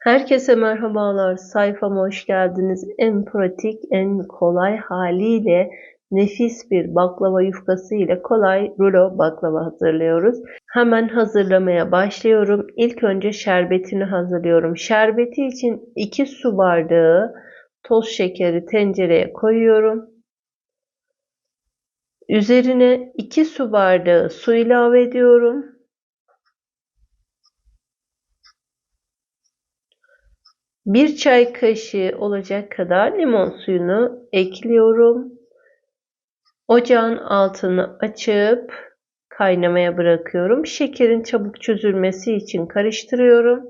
Herkese merhabalar. Sayfama hoş geldiniz. En pratik, en kolay haliyle nefis bir baklava yufkası ile kolay rulo baklava hazırlıyoruz. Hemen hazırlamaya başlıyorum. İlk önce şerbetini hazırlıyorum. Şerbeti için 2 su bardağı toz şekeri tencereye koyuyorum. Üzerine 2 su bardağı su ilave ediyorum. Bir çay kaşığı olacak kadar limon suyunu ekliyorum. Ocağın altını açıp kaynamaya bırakıyorum. Şekerin çabuk çözülmesi için karıştırıyorum.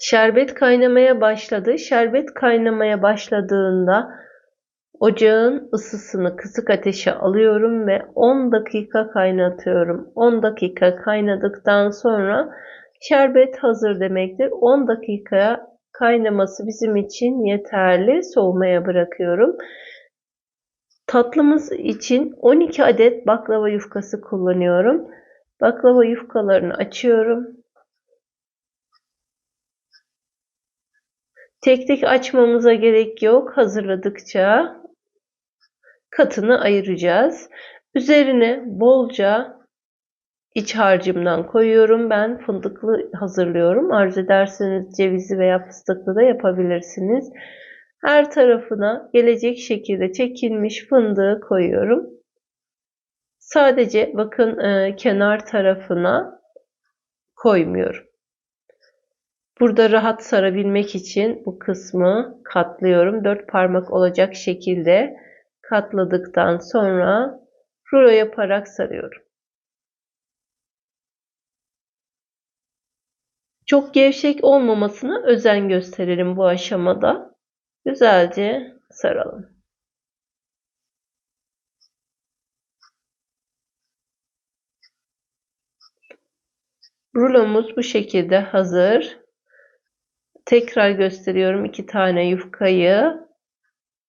Şerbet kaynamaya başladı. Şerbet kaynamaya başladığında Ocağın ısısını kısık ateşe alıyorum ve 10 dakika kaynatıyorum. 10 dakika kaynadıktan sonra şerbet hazır demektir. 10 dakikaya kaynaması bizim için yeterli. Soğumaya bırakıyorum. Tatlımız için 12 adet baklava yufkası kullanıyorum. Baklava yufkalarını açıyorum. Tek tek açmamıza gerek yok. Hazırladıkça katını ayıracağız. Üzerine bolca iç harcımdan koyuyorum. Ben fındıklı hazırlıyorum. Arzu ederseniz cevizli veya fıstıklı da yapabilirsiniz. Her tarafına gelecek şekilde çekilmiş fındığı koyuyorum. Sadece bakın e, kenar tarafına koymuyorum. Burada rahat sarabilmek için bu kısmı katlıyorum. Dört parmak olacak şekilde katladıktan sonra rulo yaparak sarıyorum. Çok gevşek olmamasına özen gösterelim bu aşamada. Güzelce saralım. Rulomuz bu şekilde hazır. Tekrar gösteriyorum iki tane yufkayı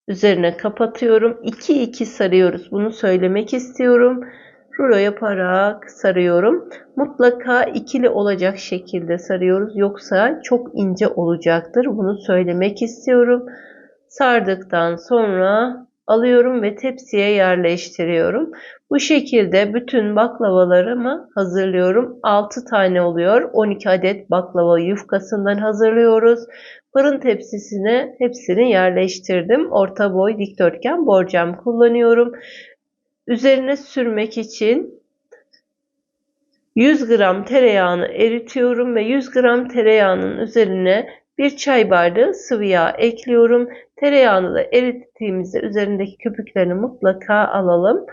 üzerine kapatıyorum. 2 2 sarıyoruz. Bunu söylemek istiyorum. Rulo yaparak sarıyorum. Mutlaka ikili olacak şekilde sarıyoruz. Yoksa çok ince olacaktır. Bunu söylemek istiyorum. Sardıktan sonra alıyorum ve tepsiye yerleştiriyorum. Bu şekilde bütün baklavalarımı hazırlıyorum. 6 tane oluyor. 12 adet baklava yufkasından hazırlıyoruz. Fırın tepsisine hepsini yerleştirdim. Orta boy dikdörtgen borcam kullanıyorum. Üzerine sürmek için 100 gram tereyağını eritiyorum ve 100 gram tereyağının üzerine bir çay bardağı sıvı yağ ekliyorum. Tereyağını da erittiğimizde üzerindeki köpüklerini mutlaka alalım.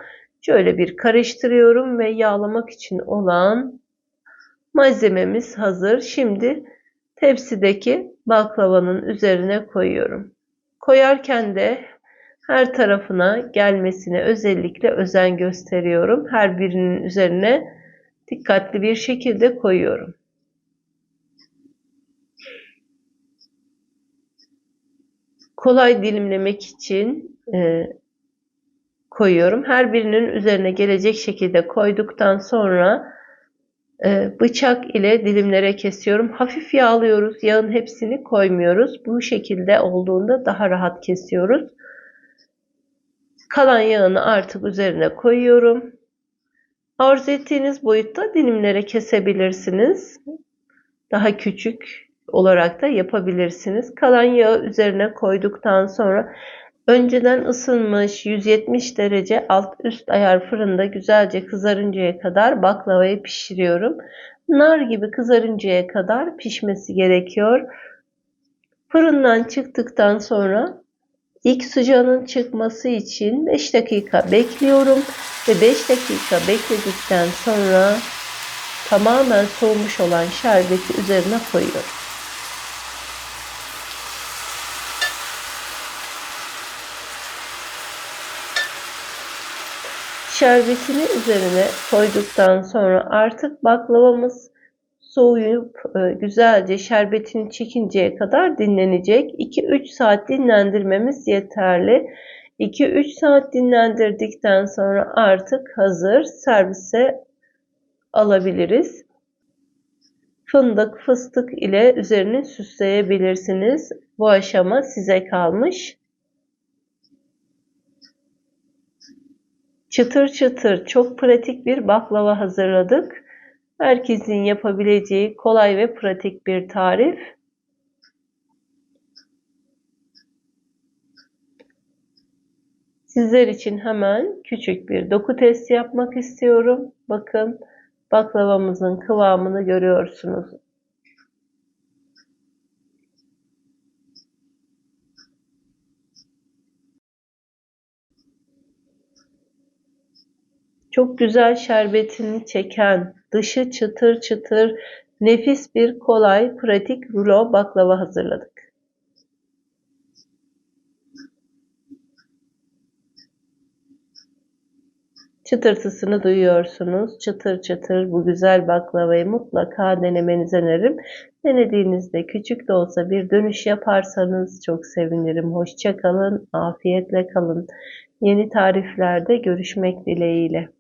Şöyle bir karıştırıyorum ve yağlamak için olan malzememiz hazır. Şimdi tepsideki baklavanın üzerine koyuyorum. Koyarken de her tarafına gelmesine özellikle özen gösteriyorum. Her birinin üzerine dikkatli bir şekilde koyuyorum. Kolay dilimlemek için e, koyuyorum. Her birinin üzerine gelecek şekilde koyduktan sonra ee, bıçak ile dilimlere kesiyorum. Hafif yağlıyoruz. Yağın hepsini koymuyoruz. Bu şekilde olduğunda daha rahat kesiyoruz. Kalan yağını artık üzerine koyuyorum. Arzu ettiğiniz boyutta dilimlere kesebilirsiniz. Daha küçük olarak da yapabilirsiniz. Kalan yağı üzerine koyduktan sonra Önceden ısınmış 170 derece alt üst ayar fırında güzelce kızarıncaya kadar baklavayı pişiriyorum. Nar gibi kızarıncaya kadar pişmesi gerekiyor. Fırından çıktıktan sonra ilk sıcağının çıkması için 5 dakika bekliyorum ve 5 dakika bekledikten sonra tamamen soğumuş olan şerbeti üzerine koyuyorum. Şerbetini üzerine koyduktan sonra artık baklavamız soğuyup e, güzelce şerbetini çekinceye kadar dinlenecek. 2-3 saat dinlendirmemiz yeterli. 2-3 saat dinlendirdikten sonra artık hazır servise alabiliriz. Fındık, fıstık ile üzerini süsleyebilirsiniz. Bu aşama size kalmış. Çıtır çıtır çok pratik bir baklava hazırladık. Herkesin yapabileceği kolay ve pratik bir tarif. Sizler için hemen küçük bir doku testi yapmak istiyorum. Bakın baklavamızın kıvamını görüyorsunuz. Çok güzel şerbetini çeken, dışı çıtır çıtır, nefis bir kolay, pratik rulo baklava hazırladık. Çıtırtısını duyuyorsunuz. Çıtır çıtır bu güzel baklavayı mutlaka denemenizi öneririm. Denediğinizde küçük de olsa bir dönüş yaparsanız çok sevinirim. Hoşça kalın, afiyetle kalın. Yeni tariflerde görüşmek dileğiyle.